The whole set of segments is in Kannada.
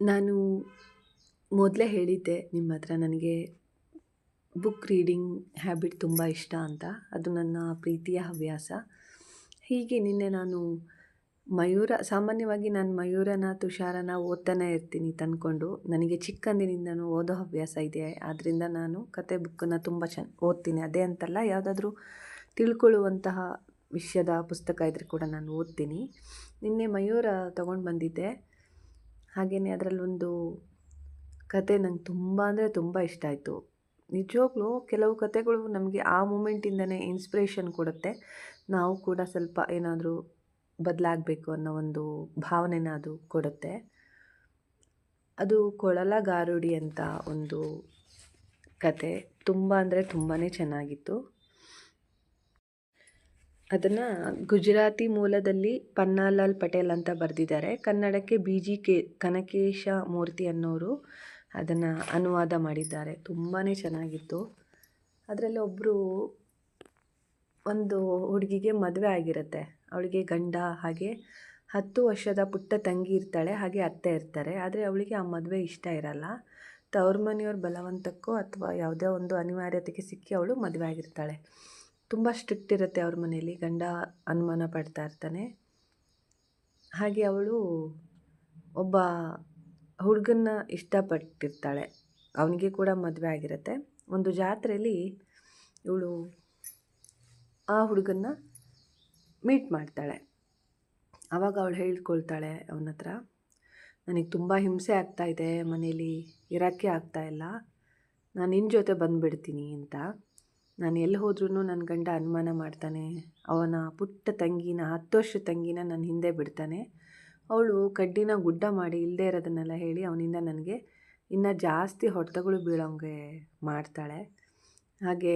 ನಾನು ಮೊದಲೇ ಹೇಳಿದ್ದೆ ನಿಮ್ಮ ಹತ್ರ ನನಗೆ ಬುಕ್ ರೀಡಿಂಗ್ ಹ್ಯಾಬಿಟ್ ತುಂಬ ಇಷ್ಟ ಅಂತ. ಅದು ನನ್ನ ಪ್ರೀತಿಯ ಹವ್ಯಾಸ. ಹೀಗೆ ನಿನ್ನೆ ನಾನು ಮಯೂರ, ಸಾಮಾನ್ಯವಾಗಿ ನಾನು ಮಯೂರನ, ತುಷಾರನ ಓದ್ತಾನೆ ಇರ್ತೀನಿ ತಂದ್ಕೊಂಡು. ನನಗೆ ಚಿಕ್ಕಂದಿನಿಂದನೂ ಓದೋ ಹವ್ಯಾಸ ಇದೆ. ಆದ್ದರಿಂದ ನಾನು ಕತೆ ಬುಕ್ಕನ್ನು ತುಂಬ ಚೆನ್ನ ಓದ್ತೀನಿ. ಅದೇ ಅಂತಲ್ಲ, ಯಾವುದಾದ್ರೂ ತಿಳ್ಕೊಳ್ಳುವಂತಹ ವಿಷಯದ ಪುಸ್ತಕ ಇದ್ದರೆ ಕೂಡ ನಾನು ಓದ್ತೀನಿ. ನಿನ್ನೆ ಮಯೂರ ತೊಗೊಂಡು ಬಂದಿದ್ದೆ. ಹಾಗೆಯೇ ಅದರಲ್ಲೊಂದು ಕತೆ ನಂಗೆ ತುಂಬ ಅಂದರೆ ತುಂಬ ಇಷ್ಟ ಆಯಿತು. ನಿಜವಾಗ್ಲೂ ಕೆಲವು ಕತೆಗಳು ನಮಗೆ ಆ ಮೂಮೆಂಟಿಂದನೇ ಇನ್ಸ್ಪಿರೇಷನ್ ಕೊಡುತ್ತೆ. ನಾವು ಕೂಡ ಸ್ವಲ್ಪ ಏನಾದರೂ ಬದಲಾಗಬೇಕು ಅನ್ನೋ ಒಂದು ಭಾವನೆನ ಅದು ಕೊಡುತ್ತೆ. ಅದು ಕೊಳಲ ಗಾರುಡಿ ಅಂತ ಒಂದು ಕತೆ ತುಂಬ ಅಂದರೆ ತುಂಬಾ ಚೆನ್ನಾಗಿತ್ತು. ಅದನ್ನು ಗುಜರಾತಿ ಮೂಲದಲ್ಲಿ ಪನ್ನಾಲಾಲ್ ಪಟೇಲ್ ಅಂತ ಬರೆದಿದ್ದಾರೆ. ಕನ್ನಡಕ್ಕೆ B G K Kanakesha Murthy ಅನ್ನೋರು ಅದನ್ನು ಅನುವಾದ ಮಾಡಿದ್ದಾರೆ. ತುಂಬಾ ಚೆನ್ನಾಗಿತ್ತು. ಅದರಲ್ಲಿ ಒಬ್ಬರು ಒಂದು ಹುಡುಗಿಗೆ ಮದುವೆ ಆಗಿರುತ್ತೆ. ಅವಳಿಗೆ ಗಂಡ, ಹಾಗೆ ಹತ್ತು ವರ್ಷದ ಪುಟ್ಟ ತಂಗಿ ಇರ್ತಾಳೆ, ಹಾಗೆ ಅತ್ತೆ ಇರ್ತಾರೆ. ಆದರೆ ಅವಳಿಗೆ ಆ ಮದುವೆ ಇಷ್ಟ ಇರಲ್ಲ. ತವ್ರ ಮನೆಯವ್ರ ಬಲವಂತಕ್ಕೋ ಅಥವಾ ಯಾವುದೇ ಒಂದು ಅನಿವಾರ್ಯತೆಗೆ ಸಿಕ್ಕಿ ಅವಳು ಮದುವೆ ಆಗಿರ್ತಾಳೆ. ತುಂಬ ಸ್ಟ್ರಿಕ್ಟ್ ಇರುತ್ತೆ ಅವ್ರ ಮನೇಲಿ, ಗಂಡ ಅನುಮಾನ ಪಡ್ತಾ ಇರ್ತಾನೆ. ಹಾಗೆ ಅವಳು ಒಬ್ಬ ಹುಡುಗನ್ನ ಇಷ್ಟಪಟ್ಟಿರ್ತಾಳೆ. ಅವನಿಗೆ ಕೂಡ ಮದುವೆ ಆಗಿರುತ್ತೆ. ಒಂದು ಜಾತ್ರೆಯಲ್ಲಿ ಇವಳು ಆ ಹುಡುಗನ್ನ ಮೀಟ್ ಮಾಡ್ತಾಳೆ. ಆವಾಗ ಅವಳು ಹೇಳ್ಕೊಳ್ತಾಳೆ ಅವನ ಹತ್ರ, ನನಗೆ ತುಂಬ ಹಿಂಸೆ ಆಗ್ತಾಯಿದೆ ಮನೇಲಿ ಇರೋಕ್ಕೆ ಆಗ್ತಾಯಿಲ್ಲ ನಾನು ನಿನ್ನ ಜೊತೆ ಬಂದುಬಿಡ್ತೀನಿ ಅಂತ. ನಾನು ಎಲ್ಲಿ ಹೋದ್ರೂ ನನ್ನ ಗಂಡ ಅನುಮಾನ ಮಾಡ್ತಾನೆ. ಅವನ ಪುಟ್ಟ ತಂಗಿನ, ಹತ್ತು ವರ್ಷ ತಂಗಿನ ನನ್ನ ಹಿಂದೆ ಬಿಡ್ತಾನೆ. ಅವಳು ಕಡ್ಡಿನ ಗುಡ್ಡ ಮಾಡಿ ಇಲ್ಲದೇ ಇರೋದನ್ನೆಲ್ಲ ಹೇಳಿ ಅವನಿಂದ ನನಗೆ ಇನ್ನು ಜಾಸ್ತಿ ಹೊಡೆತಗಳು ಬೀಳೋಂಗೆ ಮಾಡ್ತಾಳೆ. ಹಾಗೆ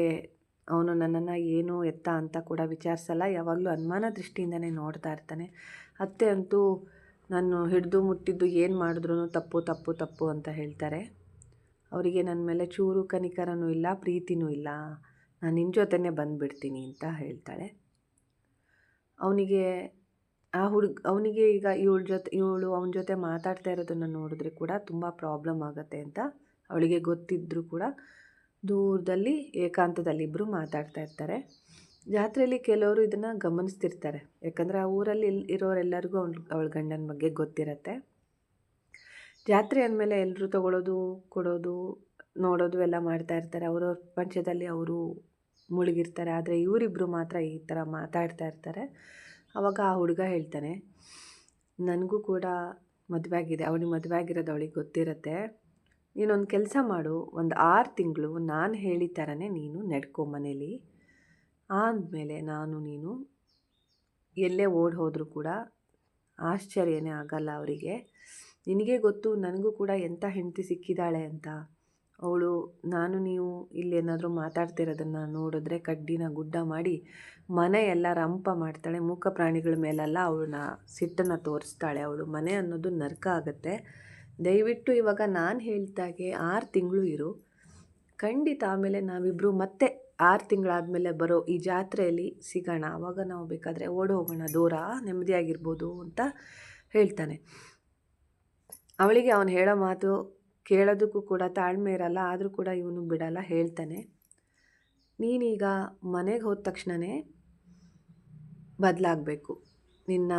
ಅವನು ನನ್ನನ್ನು ಏನು ಎತ್ತ ಅಂತ ಕೂಡ ವಿಚಾರಿಸಲ್ಲ, ಯಾವಾಗಲೂ ಅನುಮಾನ ದೃಷ್ಟಿಯಿಂದನೇ ನೋಡ್ತಾ ಇರ್ತಾನೆ. ಅತ್ತೆ ಅಂತೂ ನಾನು ಹಿಡಿದು ಮುಟ್ಟಿದ್ದು ಏನು ಮಾಡಿದ್ರೂ ತಪ್ಪು ತಪ್ಪು ತಪ್ಪು ಅಂತ ಹೇಳ್ತಾರೆ. ಅವರಿಗೆ ನನ್ನ ಮೇಲೆ ಚೂರು ಕನಿಕರನೂ ಇಲ್ಲ, ಪ್ರೀತಿನೂ ಇಲ್ಲ. ನಾನು ನಿನ್ನ ಜೊತೆನೇ ಬಂದುಬಿಡ್ತೀನಿ ಅಂತ ಹೇಳ್ತಾಳೆ. ಅವನಿಗೆ ಆ ಹುಡುಗ, ಅವನಿಗೆ ಈಗ ಇವಳ ಜೊತೆ, ಇವಳು ಅವನ ಜೊತೆ ಮಾತಾಡ್ತಾ ಇರೋದನ್ನು ನೋಡಿದ್ರೆ ಕೂಡ ತುಂಬ ಪ್ರಾಬ್ಲಮ್ ಆಗುತ್ತೆ ಅಂತ ಅವಳಿಗೆ ಗೊತ್ತಿದ್ದರೂ ಕೂಡ ದೂರದಲ್ಲಿ, ಏಕಾಂತದಲ್ಲಿ ಇಬ್ಬರು ಮಾತಾಡ್ತಾ ಇರ್ತಾರೆ. ಜಾತ್ರೆಯಲ್ಲಿ ಕೆಲವರು ಇದನ್ನು ಗಮನಿಸ್ತಿರ್ತಾರೆ. ಯಾಕಂದರೆ ಆ ಊರಲ್ಲಿ ಇರೋರೆಲ್ಲರಿಗೂ ಅವ್ಳ ಅವಳ ಗಂಡನ ಬಗ್ಗೆ ಗೊತ್ತಿರತ್ತೆ. ಜಾತ್ರೆ ಅಂದಮೇಲೆ ಎಲ್ಲರೂ ತಗೊಳ್ಳೋದು ಕೊಡೋದು, ನೋಡೋದು ಎಲ್ಲ ಮಾಡ್ತಾ ಇರ್ತಾರೆ. ಅವರವ್ರ ಪ್ರಪಂಚದಲ್ಲಿ ಅವರು ಮುಳುಗಿರ್ತಾರೆ. ಆದರೆ ಇವರಿಬ್ಬರು ಮಾತ್ರ ಈ ಥರ ಮಾತಾಡ್ತಾ ಇರ್ತಾರೆ. ಆವಾಗ ಆ ಹುಡುಗ ಹೇಳ್ತಾನೆ, ನನಗೂ ಕೂಡ ಮದುವೆ ಆಗಿದೆ ಅವಳಿಗೆ ಮದುವೆ ಆಗಿರೋದು ಅವಳಿಗೆ ಗೊತ್ತಿರುತ್ತೆ. ನೀನೊಂದು ಕೆಲಸ ಮಾಡು. ಒಂದು ಆರು ತಿಂಗಳು ನಾನು ಹೇಳಿದ ಥರನೇ ನೀನು ನಡ್ಕೊ ಮನೇಲಿ. ಆದಮೇಲೆ ನಾನು ನೀನು ಎಲ್ಲೇ ಓಡ್ ಹೋದರೂ ಕೂಡ ಆಶ್ಚರ್ಯನೇ ಆಗಲ್ಲ ಅವರಿಗೆ. ನಿನಗೆ ಗೊತ್ತು, ನನಗೂ ಕೂಡ ಎಂಥ ಹೆಂಡತಿ ಸಿಕ್ಕಿದ್ದಾಳೆ ಅಂತ. ಅವಳು, ನಾನು ನೀವು ಇಲ್ಲಿ ಏನಾದರೂ ಮಾತಾಡ್ತಿರೋದನ್ನು ನೋಡಿದ್ರೆ ಕಡ್ಡಿನ ಗುಡ್ಡ ಮಾಡಿ ಮನೆ ಎಲ್ಲ ರಂಪ ಮಾಡ್ತಾಳೆ, ಮೂಕ ಪ್ರಾಣಿಗಳ ಮೇಲೆಲ್ಲ ಅವಳನ್ನ ಸಿಟ್ಟನ್ನು ತೋರಿಸ್ತಾಳೆ. ಅವಳು ಮನೆ ಅನ್ನೋದು ನರ್ಕ ಆಗುತ್ತೆ. ದಯವಿಟ್ಟು ಇವಾಗ ನಾನು ಹೇಳ್ದಾಗೆ ಆರು ತಿಂಗಳು ಇರು. ಖಂಡಿತ ಆಮೇಲೆ ನಾವಿಬ್ಬರು ಮತ್ತೆ ಆರು ತಿಂಗಳಾದಮೇಲೆ ಬರೋ ಈ ಜಾತ್ರೆಯಲ್ಲಿ ಸಿಗೋಣ. ಆವಾಗ ನಾವು ಬೇಕಾದರೆ ಓಡಿ ಹೋಗೋಣ ದೂರ ನೆಮ್ಮದಿಯಾಗಿರ್ಬೋದು ಅಂತ ಹೇಳ್ತಾನೆ. ಅವಳಿಗೆ ಅವನು ಹೇಳೋ ಮಾತು ಕೇಳೋದಕ್ಕೂ ಕೂಡ ತಾಳ್ಮೆ ಇರಲ್ಲ, ಆದರೂ ಕೂಡ ಇವನು ಬಿಡಲ್ಲ, ಹೇಳ್ತಾನೆ. ನೀನೀಗ ಮನೆಗೆ ಹೋದ ತಕ್ಷಣವೇ ಬದಲಾಗಬೇಕು. ನಿನ್ನ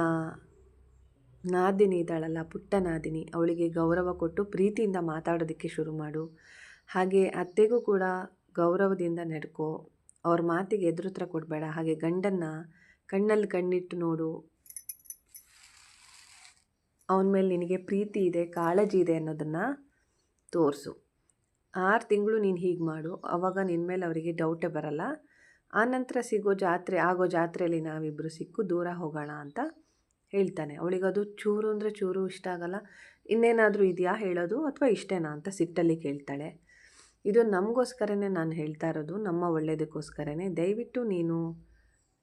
ನಾದಿನಿ ಇದ್ದಾಳಲ್ಲ, ಪುಟ್ಟ ನಾದಿನಿ, ಅವಳಿಗೆ ಗೌರವ ಕೊಟ್ಟು ಪ್ರೀತಿಯಿಂದ ಮಾತಾಡೋದಕ್ಕೆ ಶುರು ಮಾಡು. ಹಾಗೆ ಅತ್ತೆಗೂ ಕೂಡ ಗೌರವದಿಂದ ನಡ್ಕೋ. ಅವ್ರ ಮಾತಿಗೆ ಎದುರುತ್ರ ಕೊಡಬೇಡ. ಹಾಗೆ ಗಂಡನ್ನು ಕಣ್ಣಲ್ಲಿ ಕಣ್ಣಿಟ್ಟು ನೋಡು. ಅವನ ಮೇಲೆ ನಿನಗೆ ಪ್ರೀತಿ ಇದೆ, ಕಾಳಜಿ ಇದೆ ಅನ್ನೋದನ್ನು ತೋರಿಸು. ಆರು ತಿಂಗಳು ನೀನು ಹೀಗೆ ಮಾಡು ಆವಾಗ ನಿನ್ನ ಮೇಲೆ ಅವರಿಗೆ ಡೌಟೇ ಬರಲ್ಲ. ಆನಂತರ ಸಿಗೋ ಜಾತ್ರೆ, ಆಗೋ ಜಾತ್ರೆಯಲ್ಲಿ ನಾವಿಬ್ಬರು ಸಿಕ್ಕು, ದೂರ ಹೋಗೋಣ ಅಂತ ಹೇಳ್ತಾನೆ. ಅವಳಿಗದು ಚೂರು ಅಂದರೆ ಚೂರು ಇಷ್ಟ ಆಗಲ್ಲ. ಇನ್ನೇನಾದರೂ ಇದೆಯಾ ಹೇಳೋದು ಅಥವಾ ಇಷ್ಟೇನಾ ಅಂತ ಸಿಟ್ಟಲ್ಲಿ ಕೇಳ್ತಾಳೆ. ಇದು ನಮಗೋಸ್ಕರನೇ ನಾನು ಹೇಳ್ತಾ ಇರೋದು, ನಮ್ಮ ಒಳ್ಳೆಯದಕ್ಕೋಸ್ಕರನೇ ದಯವಿಟ್ಟು ನೀನು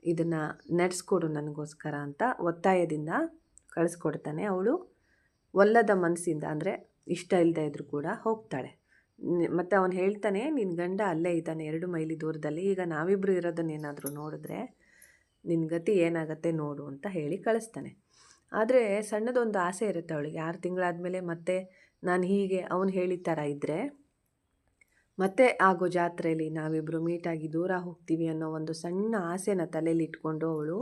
ಇದನ್ನು ನಡೆಸ್ಕೊಡು ನನಗೋಸ್ಕರ ಅಂತ ಒತ್ತಾಯದಿಂದ ಕಳಿಸ್ಕೊಡ್ತಾನೆ ಅವಳು. ಒಲ್ಲದ ಮನಸ್ಸಿಂದ ಅಂದರೆ ಇಷ್ಟ ಇಲ್ಲದೆ ಇದ್ದರೂ ಕೂಡ ಹೋಗ್ತಾಳೆ. ಮತ್ತು ಅವನು ಹೇಳ್ತಾನೆ ನಿನ್ನ ಗಂಡ ಅಲ್ಲೇ ಇದ್ದಾನೆ, ಎರಡು ಮೈಲಿ ದೂರದಲ್ಲಿ, ಈಗ ನಾವಿಬ್ಬರು ಇರೋದನ್ನೇನಾದರೂ ನೋಡಿದ್ರೆ ನಿನ್ನ ಗತಿ ಏನಾಗತ್ತೆ ನೋಡು, ಅಂತ ಹೇಳಿ ಕಳಿಸ್ತಾನೆ. ಆದರೆ ಸಣ್ಣದೊಂದು ಆಸೆ ಇರುತ್ತೆ ಅವಳಿಗೆ. ಆರು ತಿಂಗಳಾದಮೇಲೆ ಮತ್ತೆ ನಾನು ಹೀಗೆ ಅವನು ಹೇಳಿದ ಥರ ಇದ್ದರೆ ಮತ್ತೆ ಆಗೋ ಜಾತ್ರೆಯಲ್ಲಿ ನಾವಿಬ್ಬರು ಮೀಟಾಗಿ ದೂರ ಹೋಗ್ತೀವಿ ಅನ್ನೋ ಒಂದು ಸಣ್ಣ ಆಸೆನ ತಲೆಯಲ್ಲಿ ಇಟ್ಕೊಂಡು ಅವಳು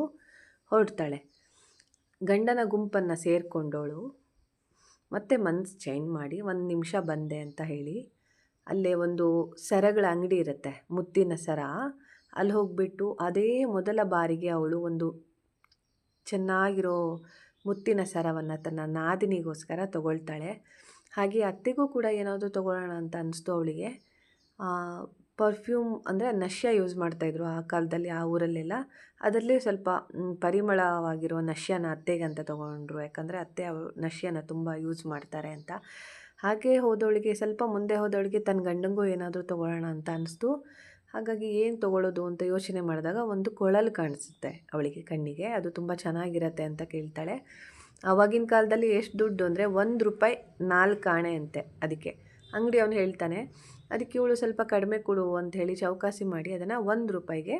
ಹೊರಡ್ತಾಳೆ. ಗಂಡನ ಗುಂಪನ್ನು ಸೇರಿಕೊಂಡವಳು. ಮತ್ತೆ ಮನ್ಸು ಚೇಂಜ್ ಮಾಡಿ ಒಂದು ನಿಮಿಷ ಬಂದೆ ಅಂತ ಹೇಳಿ, ಅಲ್ಲೇ ಒಂದು ಸರಗಳ ಅಂಗಡಿ ಇರುತ್ತೆ, ಮುತ್ತಿನ ಸರ. ಅಲ್ಲಿ ಹೋಗಿಬಿಟ್ಟು ಅದೇ ಮೊದಲ ಬಾರಿಗೆ ಅವಳು ಒಂದು ಚೆನ್ನಾಗಿರೋ ಮುತ್ತಿನ ಸರವನ್ನು ತನ್ನ ನಾದಿನಿಗೋಸ್ಕರ ತಗೊಳ್ತಾಳೆ. ಹಾಗೆ ಅತ್ತೆಗೂ ಕೂಡ ಏನಾದರೂ ತಗೊಳ್ಳೋಣ ಅಂತ ಅನ್ನಿಸ್ತು ಅವಳಿಗೆ. ಪರ್ಫ್ಯೂಮ್ ಅಂದರೆ ನಶ್ಯ ಯೂಸ್ ಮಾಡ್ತಾಯಿದ್ರು ಆ ಕಾಲದಲ್ಲಿ ಆ ಊರಲ್ಲೆಲ್ಲ. ಅದರಲ್ಲಿ ಸ್ವಲ್ಪ ಪರಿಮಳವಾಗಿರೋ ನಶ್ಯನ ಅತ್ತೆಗೆ ಅಂತ ತೊಗೊಂಡ್ರು. ಯಾಕಂದರೆ ಅತ್ತೆ ಅವರು ನಶ್ಯನ ತುಂಬ ಯೂಸ್ ಮಾಡ್ತಾರೆ ಅಂತ. ಹಾಗೆ ಹೋದವಳಿಗೆ, ಸ್ವಲ್ಪ ಮುಂದೆ ಹೋದವಳಿಗೆ ತನ್ನ ಗಂಡಂಗೂ ಏನಾದರೂ ತೊಗೊಳ್ಳೋಣ ಅಂತ ಅನಿಸ್ತು. ಹಾಗಾಗಿ ಏನು ತೊಗೊಳ್ಳೋದು ಅಂತ ಯೋಚನೆ ಮಾಡಿದಾಗ ಒಂದು ಕೊಳಲು ಕಾಣಿಸುತ್ತೆ ಅವಳಿಗೆ ಕಣ್ಣಿಗೆ. ಅದು ತುಂಬ ಚೆನ್ನಾಗಿರತ್ತೆ ಅಂತ ಕೇಳ್ತಾಳೆ. ಆವಾಗಿನ ಕಾಲದಲ್ಲಿ ಎಷ್ಟು ದುಡ್ಡು ಅಂದರೆ ಒಂದು ರೂಪಾಯಿ ನಾಲ್ಕು ಆಣೆ ಅಂತೆ ಅದಕ್ಕೆ. ಅಂಗಡಿ ಅವನು ಹೇಳ್ತಾನೆ, ಅದಕ್ಕೆ ಇವಳು ಸ್ವಲ್ಪ ಕಡಿಮೆ ಕೊಡು ಅಂತ ಹೇಳಿ ಚೌಕಾಸಿ ಮಾಡಿ ಅದನ್ನು ಒಂದು ರೂಪಾಯಿಗೆ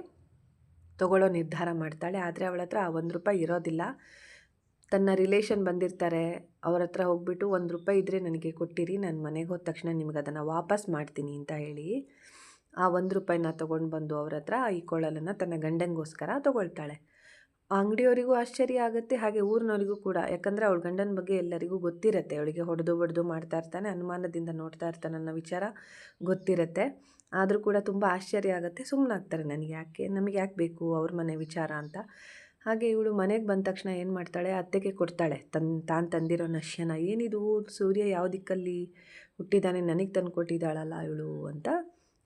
ತಗೊಳ್ಳೋ ನಿರ್ಧಾರ ಮಾಡ್ತಾಳೆ. ಆದರೆ ಅವಳ ಹತ್ರ ಆ ಒಂದು ರೂಪಾಯಿ ಇರೋದಿಲ್ಲ. ತನ್ನ ರಿಲೇಷನ್ ಬಂದಿರ್ತಾರೆ. ಅವ್ರ ಹತ್ರ ಹೋಗ್ಬಿಟ್ಟು ಒಂದು ರೂಪಾಯಿ ಇದ್ದರೆ ನನಗೆ ಕೊಟ್ಟಿರಿ. ನಾನು ಮನೆಗೆ ಹೋದ ತಕ್ಷಣ ನಿಮ್ಗೆ ಅದನ್ನು ವಾಪಸ್ ಮಾಡ್ತೀನಿ ಅಂತ ಹೇಳಿ ಆ ಒಂದು ರೂಪಾಯಿನ ತೊಗೊಂಡು ಬಂದು ಅವ್ರ ಹತ್ರ ಈ ಕೊಳಲನ್ನು ತನ್ನ ಗಂಡನಿಗೋಸ್ಕರ ತೊಗೊಳ್ತಾಳೆ. ಅಂಗಡಿಯವರಿಗೂ ಆಶ್ಚರ್ಯ ಆಗುತ್ತೆ, ಹಾಗೆ ಊರಿನವರಿಗೂ ಕೂಡ. ಯಾಕಂದರೆ ಅವಳ ಗಂಡನ ಬಗ್ಗೆ ಎಲ್ಲರಿಗೂ ಗೊತ್ತಿರುತ್ತೆ. ಅವಳಿಗೆ ಹೊಡೆದು ಬಡ್ದು ಮಾಡ್ತಾ ಇರ್ತಾನೆ, ಅನುಮಾನದಿಂದ ನೋಡ್ತಾ ಇರ್ತಾನೆ ಅನ್ನೋ ವಿಚಾರ ಗೊತ್ತಿರುತ್ತೆ. ಆದರೂ ಕೂಡ ತುಂಬ ಆಶ್ಚರ್ಯ ಆಗುತ್ತೆ ಸುಮ್ಮನಾಗ್ತಾರೆ ನನಗೆ ಯಾಕೆ, ನಮಗೆ ಯಾಕೆ ಬೇಕು ಅವ್ರ ಮನೆ ವಿಚಾರ ಅಂತ. ಹಾಗೆ ಇವಳು ಮನೆಗೆ ಬಂದ ತಕ್ಷಣ ಏನು ಮಾಡ್ತಾಳೆ, ಅತ್ತೆಗೆ ಕೊಡ್ತಾಳೆ, ತನ್, ತಾನು ತಂದಿರೋ ನಶ್ಯನ. ಏನಿದು, ಸೂರ್ಯ ಯಾವ ದಿಕ್ಕಲ್ಲಿ ಹುಟ್ಟಿದ್ದಾನೆ ನನಗೆ ತಂದು ಕೊಟ್ಟಿದ್ದಾಳಲ್ಲ ಇವಳು ಅಂತ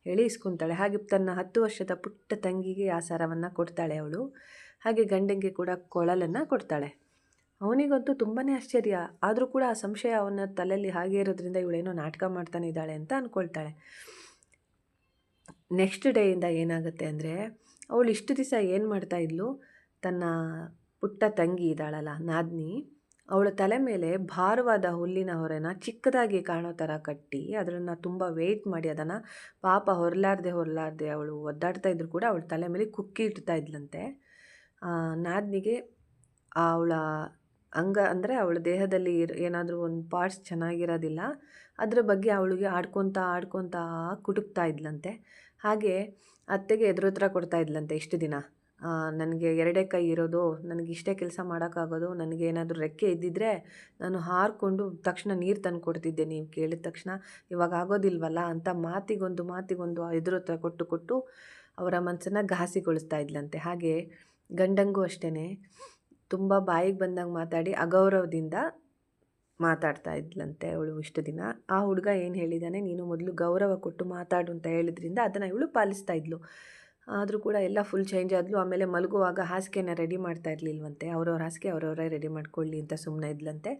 ಹೇಳಿ ಇಸ್ಕೊತಾಳೆ. ಹಾಗೆ ತನ್ನ ಹತ್ತು ವರ್ಷದ ಪುಟ್ಟ ತಂಗಿಗೆ ಆ ಸರವನ್ನು ಕೊಡ್ತಾಳೆ ಅವಳು. ಹಾಗೆ ಗಂಡಂಗೆ ಕೂಡ ಕೊಳಲನ್ನು ಕೊಡ್ತಾಳೆ. ಅವನಿಗಂತೂ ತುಂಬಾ ಆಶ್ಚರ್ಯ. ಆದರೂ ಕೂಡ ಆ ಸಂಶಯ ಅವನ ತಲೆಯಲ್ಲಿ ಹಾಗೆ ಇರೋದ್ರಿಂದ ಇವಳೇನೋ ನಾಟಕ ಮಾಡ್ತಾನೆ ಇದ್ದಾಳೆ ಅಂತ ಅಂದ್ಕೊಳ್ತಾಳೆ ನೆಕ್ಸ್ಟ್ ಡೇಯಿಂದ ಏನಾಗುತ್ತೆ ಅಂದರೆ, ಅವಳು ಇಷ್ಟು ದಿವಸ ಏನು ಮಾಡ್ತಾ ಇದ್ಲು? ತನ್ನ ಪುಟ್ಟ ತಂಗಿ ಇದ್ದಾಳಲ್ಲ, ನಾದ್ನಿ. ಅವಳ ತಲೆ ಮೇಲೆ ಭಾರವಾದ ಹುಲ್ಲಿನ ಹೊರೆನ ಚಿಕ್ಕದಾಗಿ ಕಾಣೋ ಥರ ಕಟ್ಟಿ ಅದನ್ನು ತುಂಬ ವೆಯ್ಟ್ ಮಾಡಿ, ಅದನ್ನು ಪಾಪ ಹೊರಲಾರ್ದೆ ಹೊರಲಾರ್ದೆ ಅವಳು ಒದ್ದಾಡ್ತಾ ಇದ್ರು ಕೂಡ ಅವಳ ತಲೆ ಮೇಲೆ ಕುಕ್ಕಿ ಇಡ್ತಾ ಇದ್ಲಂತೆ. ನಾದಿನಿಗೆ ಅವಳ ಅಂಗ ಅಂದರೆ ಅವಳ ದೇಹದಲ್ಲಿ ಏನಾದರೂ ಒಂದು ಪಾರ್ಟ್ಸ್ ಚೆನ್ನಾಗಿರೋದಿಲ್ಲ. ಅದರ ಬಗ್ಗೆ ಅವಳಿಗೆ ಆಡ್ಕೊತಾ ಆಡ್ಕೊತಾ ಕುಟುಕ್ತಾ ಇದ್ಲಂತೆ. ಹಾಗೆ ಅತ್ತೆಗೆ ಎದುರುತ್ರ ಕೊಡ್ತಾ ಇದ್ಲಂತೆ ಇಷ್ಟು ದಿನ. ನನಗೆ ಎರಡೇ ಕೈ ಇರೋದು, ನನಗೆ ಇಷ್ಟೇ ಕೆಲಸ ಮಾಡೋಕ್ಕಾಗೋದು, ನನಗೆ ಏನಾದರೂ ರೆಕ್ಕೆ ಇದ್ದಿದ್ದರೆ ನಾನು ಹಾರಿಕೊಂಡು ತಕ್ಷಣ ನೀರು ತಂದು ಕೊಡ್ತಿದ್ದೆ ನೀವು ಕೇಳಿದ ತಕ್ಷಣ. ಇವಾಗ ಆಗೋದಿಲ್ವಲ್ಲ ಅಂತ ಮಾತಿಗೊಂದು ಮಾತಿಗೊಂದು ಎದುರುತ್ರ ಕೊಟ್ಟು ಕೊಟ್ಟು ಅವರ ಮನಸ್ಸನ್ನು ಘಾಸಿಗೊಳಿಸ್ತಾ ಇದ್ಲಂತೆ. ಹಾಗೆ ಗಂಡಂಗೂ ಅಷ್ಟೇ ತುಂಬ ಬಾಯಿಗೆ ಬಂದಂಗೆ ಮಾತಾಡಿ ಅಗೌರವದಿಂದ ಮಾತಾಡ್ತಾ ಇದ್ಲಂತೆ ಅವಳು ಇಷ್ಟು ದಿನ. ಆ ಹುಡುಗ ಏನು ಹೇಳಿದ್ದಾನೆ ನೀನು ಮೊದಲು ಗೌರವ ಕೊಟ್ಟು ಮಾತಾಡು ಅಂತ ಹೇಳಿದ್ರಿಂದ ಅದನ್ನು ಇವಳು ಪಾಲಿಸ್ತಾ ಇದ್ಲು. ಆದರೂ ಕೂಡ ಎಲ್ಲ ಫುಲ್ ಚೇಂಜ್ ಆದ್ಲು. ಆಮೇಲೆ ಮಲಗುವಾಗ ಹಾಸಿಗೆನ ರೆಡಿ ಮಾಡ್ತಾ ಇರಲಿಲ್ವಂತೆ. ಅವ್ರವ್ರ ಹಾಸಿಗೆ ಅವರವರೇ ರೆಡಿ ಮಾಡ್ಕೊಳ್ಳಿ ಅಂತ ಸುಮ್ಮನೆ ಇದ್ಲಂತೆ.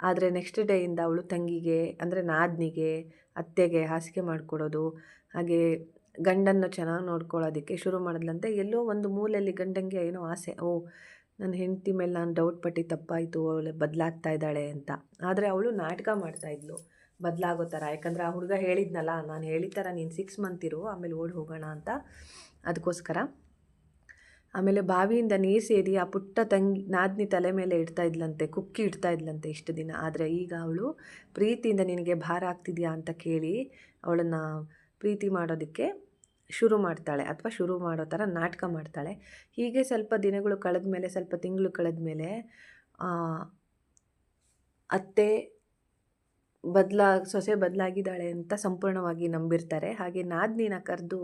ಆದರೆ ನೆಕ್ಸ್ಟ್ ಡೇಯಿಂದ ಅವಳು ತಂಗಿಗೆ, ಅಂದರೆ ನಾದ್ನಿಗೆ, ಅತ್ತೆಗೆ ಹಾಸಿಗೆ ಮಾಡಿಕೊಡೋದು, ಹಾಗೆ ಗಂಡನ್ನು ಚೆನ್ನಾಗಿ ನೋಡ್ಕೊಳ್ಳೋದಕ್ಕೆ ಶುರು ಮಾಡಿದ್ಲಂತೆ. ಎಲ್ಲೋ ಒಂದು ಮೂಲೆಯಲ್ಲಿ ಗಂಡಂಗೆ ಏನೋ ಆಸೆ, ಓ, ನನ್ನ ಹೆಂಡತಿ ಮೇಲೆ ನಾನು ಡೌಟ್ ಪಟ್ಟು ತಪ್ಪಾಯಿತು, ಅವಳು ಬದಲಾಗ್ತಾ ಇದ್ದಾಳೆ ಅಂತ. ಆದರೆ ಅವಳು ನಾಟಕ ಮಾಡ್ತಾಯಿದ್ಲು ಬದಲಾಗೋ ಥರ ಯಾಕಂದರೆ ಆ ಹುಡುಗ ಹೇಳಿದ್ನಲ್ಲ, ನಾನು ಹೇಳಿದ ಥರ ನೀನು ಸಿಕ್ಸ್ ಮಂತ್ ಇರು, ಆಮೇಲೆ ಓಡಿ ಹೋಗೋಣ ಅಂತ ಅದಕ್ಕೋಸ್ಕರ ಆಮೇಲೆ ಬಾವಿಯಿಂದ ನೀರು ಸೇರಿ ಆ ಪುಟ್ಟ ತಂಗಿ, ನಾದಿನಿ ತಲೆ ಮೇಲೆ ಇಡ್ತಾ ಇದ್ಲಂತೆ, ಕುಕ್ಕಿ ಇಡ್ತಾ ಇದ್ಲಂತೆ ಇಷ್ಟು ದಿನ. ಆದರೆ ಈಗ ಅವಳು ಪ್ರೀತಿಯಿಂದ ನಿನಗೆ ಭಾರ ಆಗ್ತಿದೆಯಾ ಅಂತ ಕೇಳಿ ಅವಳನ್ನು ಪ್ರೀತಿ ಮಾಡೋದಕ್ಕೆ ಶುರು ಮಾಡ್ತಾಳೆ ಅಥವಾ ಶುರು ಮಾಡೋ ಥರ ನಾಟಕ ಮಾಡ್ತಾಳೆ. ಹೀಗೆ ಸ್ವಲ್ಪ ದಿನಗಳು ಕಳೆದ ಮೇಲೆ, ಸ್ವಲ್ಪ ತಿಂಗಳು ಕಳೆದ ಮೇಲೆ ಅತ್ತೆ ಬದಲಾ, ಸೊಸೆ ಬದಲಾಗಿದ್ದಾಳೆ ಅಂತ ಸಂಪೂರ್ಣವಾಗಿ ನಂಬಿರ್ತಾರೆ. ಹಾಗೆ ನಾದ್ನಿನ ಕರೆದು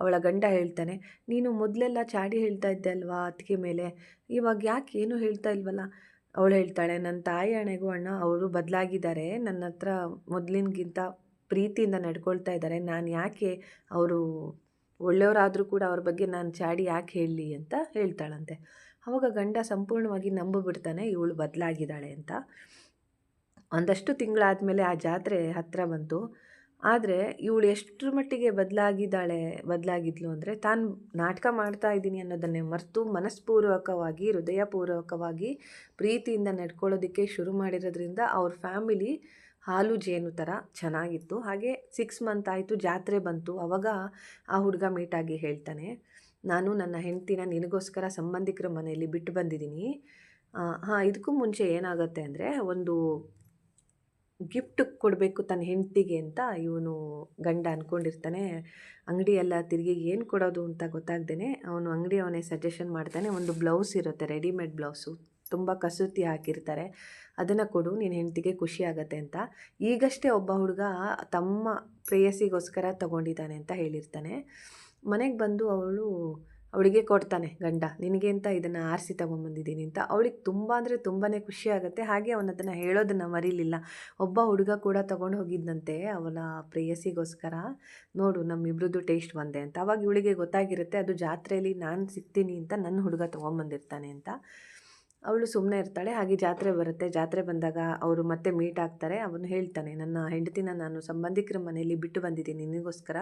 ಅವಳ ಗಂಡ ಹೇಳ್ತಾನೆ, ನೀನು ಮೊದಲೆಲ್ಲ ಚಾಡಿ ಹೇಳ್ತಾ ಇದ್ದೆ ಅಲ್ವಾ ಅತ್ತಿಗೆ ಮೇಲೆ? ಇವಾಗ ಯಾಕೆ ಏನು ಹೇಳ್ತಾ ಇಲ್ವಲ್ಲ? ಅವಳು ಹೇಳ್ತಾಳೆ, ನನ್ನ ತಾಯಿ ಅಣೆಗೂ ಅಣ್ಣ ಅವರು ಬದಲಾಗಿದ್ದಾರೆ. ನನ್ನ ಹತ್ರ ಮೊದಲಿನಗಿಂತ ಪ್ರೀತಿಯಿಂದ ನಡ್ಕೊಳ್ತಾ ಇದ್ದಾರೆ. ನಾನು ಯಾಕೆ ಅವರು ಒಳ್ಳೆಯವರಾದರೂ ಕೂಡ ಅವ್ರ ಬಗ್ಗೆ ನಾನು ಚಾಡಿ ಯಾಕೆ ಹೇಳಲಿ ಅಂತ ಹೇಳ್ತಾಳಂತೆ. ಅವಾಗ ಗಂಡ ಸಂಪೂರ್ಣವಾಗಿ ನಂಬಿಬಿಡ್ತಾನೆ ಇವಳು ಬದಲಾಗಿದ್ದಾಳೆ ಅಂತ. ಒಂದಷ್ಟು ತಿಂಗಳಾದಮೇಲೆ ಆ ಜಾತ್ರೆ ಹತ್ತಿರ ಬಂತು. ಆದರೆ ಇವಳು ಎಷ್ಟರ ಮಟ್ಟಿಗೆ ಬದಲಾಗಿದ್ದಾಳೆ, ಬದಲಾಗಿದ್ಲು ಅಂದರೆ ತಾನು ನಾಟಕ ಮಾಡ್ತಾ ಇದ್ದೀನಿ ಅನ್ನೋದನ್ನೇ ಮರೆತು ಮನಸ್ಪೂರ್ವಕವಾಗಿ, ಹೃದಯಪೂರ್ವಕವಾಗಿ ಪ್ರೀತಿಯಿಂದ ನಡ್ಕೊಳ್ಳೋದಕ್ಕೆ ಶುರು ಮಾಡಿರೋದ್ರಿಂದ ಅವ್ರ ಫ್ಯಾಮಿಲಿ ಹಾಲು ಜೇನು ಥರ ಚೆನ್ನಾಗಿತ್ತು. ಹಾಗೆ ಸಿಕ್ಸ್ ಮಂತ್ ಆಯಿತು, ಜಾತ್ರೆ ಬಂತು. ಅವಾಗ ಆ ಹುಡುಗ ಮೀಟಾಗಿ ಹೇಳ್ತಾನೆ, ನಾನು ನನ್ನ ಹೆಂಡ್ತಿನ ನಿನಗೋಸ್ಕರ ಸಂಬಂಧಿಕರ ಮನೆಯಲ್ಲಿ ಬಿಟ್ಟು ಬಂದಿದ್ದೀನಿ. ಹಾಂ ಇದಕ್ಕೂ ಮುಂಚೆ ಏನಾಗುತ್ತೆ ಅಂದರೆ ಒಂದು ಗಿಫ್ಟ್ ಕೊಡಬೇಕು ತನ್ನ ಹೆಂಡತಿಗೆ ಅಂತ ಇವನು ಗಂಡ ಅಂದ್ಕೊಂಡಿರ್ತಾನೆ ಅಂಗಡಿಯೆಲ್ಲ ತಿರುಗಿ ಏನು ಕೊಡೋದು ಅಂತ ಗೊತ್ತಾಗ್ದೇ ಅವನು ಅಂಗಡಿ ಅವನೇ ಸಜೆಷನ್ ಮಾಡ್ತಾನೆ. ಒಂದು ಬ್ಲೌಸ್ ಇರುತ್ತೆ ರೆಡಿಮೇಡ್ ಬ್ಲೌಸು ತುಂಬ ಕಸೂತಿ ಹಾಕಿರ್ತಾರೆ. ಅದನ್ನು ಕೊಡು ನಿನ್ನ ಹೆಂಡತಿಗೆ ಖುಷಿ ಆಗತ್ತೆ ಅಂತ. ಈಗಷ್ಟೇ ಒಬ್ಬ ಹುಡುಗ ತಮ್ಮ ಪ್ರೇಯಸಿಗೋಸ್ಕರ ತಗೊಂಡಿದ್ದಾನೆ ಅಂತ ಹೇಳಿರ್ತಾನೆ. ಮನೆಗೆ ಬಂದು ಅವಳು ಅವಳಿಗೆ ಕೊಡ್ತಾನೆ ಗಂಡ, ನಿನಗೆ ಅಂತ ಇದನ್ನು ಆರಿಸಿ ತೊಗೊಂಬಂದಿದ್ದೀನಿ ಅಂತ. ಅವಳಿಗೆ ತುಂಬ ಅಂದರೆ ತುಂಬಾ ಖುಷಿ ಆಗುತ್ತೆ. ಹಾಗೆ ಅವನದನ್ನು ಹೇಳೋದನ್ನು ಮರೀಲಿಲ್ಲ. ಒಬ್ಬ ಹುಡುಗ ಕೂಡ ತೊಗೊಂಡು ಹೋಗಿದ್ದಂತೆ ಅವನ ಪ್ರೇಯಸಿಗೋಸ್ಕರ. ನೋಡು ನಮ್ಮಿಬ್ರದ್ದು ಟೇಸ್ಟ್ ಬಂದೆ ಅಂತ. ಅವಾಗ ಇವಳಿಗೆ ಗೊತ್ತಾಗಿರುತ್ತೆ, ಅದು ಜಾತ್ರೆಯಲ್ಲಿ ನಾನು ಸಿಗ್ತೀನಿ ಅಂತ ನನ್ನ ಹುಡುಗ ತೊಗೊಂಬಂದಿರ್ತಾನೆ ಅಂತ. ಅವಳು ಸುಮ್ಮನೆ ಇರ್ತಾಳೆ, ಹಾಗೆ ಜಾತ್ರೆ ಬರುತ್ತೆ. ಜಾತ್ರೆ ಬಂದಾಗ ಅವರು ಮತ್ತೆ ಮೀಟ್ ಆಗ್ತಾರೆ. ಅವನು ಹೇಳ್ತಾನೆ, ನನ್ನ ಹೆಂಡತಿನ ನಾನು ಸಂಬಂಧಿಕರ ಮನೆಯಲ್ಲಿ ಬಿಟ್ಟು ಬಂದಿದ್ದೀನಿ, ನಿನಗೋಸ್ಕರ.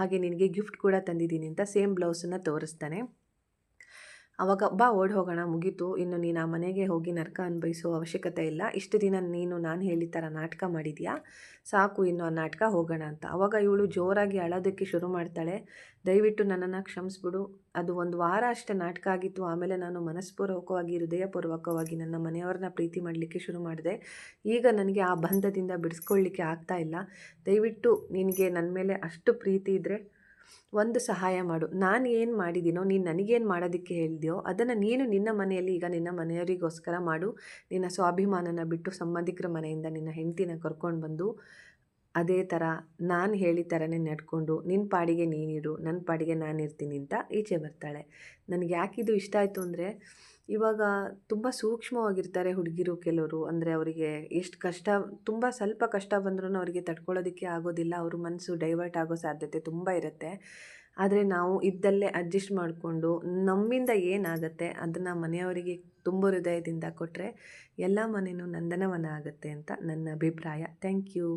ಹಾಗೆ ನಿನಗೆ ಗಿಫ್ಟ್ ಕೂಡ ತಂದಿದ್ದೀನಿ ಅಂತ ಸೇಮ್ ಬ್ಲೌಸನ್ನು ತೋರಿಸ್ತಾನೆ. ಅವಾಗ ಬಾ ಓಡಿ ಹೋಗೋಣ, ಮುಗೀತು. ಇನ್ನು ನೀನು ಆ ಮನೆಗೆ ಹೋಗಿ ನರಕ ಅನ್ಭವಿಸೋ ಅವಶ್ಯಕತೆ ಇಲ್ಲ. ಇಷ್ಟು ದಿನ ನೀನು ನಾನು ಹೇಳಿದ ಥರ ನಾಟಕ ಮಾಡಿದ್ಯಾ? ಸಾಕು, ಇನ್ನು ಆ ನಾಟಕ ಹೋಗೋಣ ಅಂತ. ಅವಾಗ ಇವಳು ಜೋರಾಗಿ ಅಳೋದಕ್ಕೆ ಶುರು ಮಾಡ್ತಾಳೆ. ದಯವಿಟ್ಟು ನನ್ನನ್ನು ಕ್ಷಮಿಸ್ಬಿಡು. ಅದು ಒಂದು ವಾರ ಅಷ್ಟೇ ನಾಟಕ ಆಗಿತ್ತು. ಆಮೇಲೆ ನಾನು ಮನಸ್ಪೂರ್ವಕವಾಗಿ, ಹೃದಯಪೂರ್ವಕವಾಗಿ ನನ್ನ ಮನೆಯವ್ರನ್ನ ಪ್ರೀತಿ ಮಾಡಲಿಕ್ಕೆ ಶುರು ಮಾಡಿದೆ. ಈಗ ನನಗೆ ಆ ಬಂಧದಿಂದ ಬಿಡಿಸ್ಕೊಳ್ಳಿಕ್ಕೆ ಆಗ್ತಾ ಇಲ್ಲ. ದಯವಿಟ್ಟು ನಿನಗೆ ನನ್ನ ಮೇಲೆ ಅಷ್ಟು ಪ್ರೀತಿ ಇದ್ದರೆ ಒಂದು ಸಹಾಯ ಮಾಡು. ನಾನು ಏನು ಮಾಡಿದ್ದೀನೋ ನೀನು ನನಗೇನು ಮಾಡೋದಕ್ಕೆ ಹೇಳಿದೆಯೋ, ಅದನ್ನು ನೀನು ನಿನ್ನ ಮನೆಯಲ್ಲಿ ಈಗ ನಿನ್ನ ಮನೆಯವರಿಗೋಸ್ಕರ ಮಾಡು. ನಿನ್ನ ಸ್ವಾಭಿಮಾನನ ಬಿಟ್ಟು ಸಂಬಂಧಿಕರ ಮನೆಯಿಂದ ನಿನ್ನ ಹೆಂಡತಿನ ಕರ್ಕೊಂಡು ಬಂದು ಅದೇ ಥರ ನಾನು ಹೇಳಿದ ಥರನೇ ನಡ್ಕೊಂಡು ನಿನ್ನ ಪಾಡಿಗೆ ನೀನಿರು ನನ್ನ ಪಾಡಿಗೆ ನಾನು ಇರ್ತೀನಿ ಅಂತ ಈಚೆ ಬರ್ತಾಳೆ. ನನಗೆ ಯಾಕಿದು ಇಷ್ಟ ಆಯಿತು ಅಂದರೆ ಇವಾಗ ತುಂಬ ಸೂಕ್ಷ್ಮವಾಗಿರ್ತಾರೆ ಹುಡುಗಿರು ಕೆಲವರು. ಅಂದರೆ ಅವರಿಗೆ ಎಷ್ಟು ಕಷ್ಟ, ತುಂಬ ಸ್ವಲ್ಪ ಕಷ್ಟ ಬಂದರೂ ಅವರಿಗೆ ತಡ್ಕೊಳ್ಳೋದಕ್ಕೆ ಆಗೋದಿಲ್ಲ. ಅವ್ರ ಮನಸ್ಸು ಡೈವರ್ಟ್ ಆಗೋ ಸಾಧ್ಯತೆ ತುಂಬ ಇರುತ್ತೆ. ಆದರೆ ನಾವು ಇದ್ದಲ್ಲೇ ಅಡ್ಜಸ್ಟ್ ಮಾಡಿಕೊಂಡು ನಮ್ಮಿಂದ ಏನಾಗುತ್ತೆ ಅದನ್ನು ಮನೆಯವರಿಗೆ ತುಂಬ ಹೃದಯದಿಂದ ಕೊಟ್ಟರೆ ಎಲ್ಲ ಮನೆಯೂ ನಂದನವನ ಆಗುತ್ತೆ ಅಂತ ನನ್ನ ಅಭಿಪ್ರಾಯ. Thank you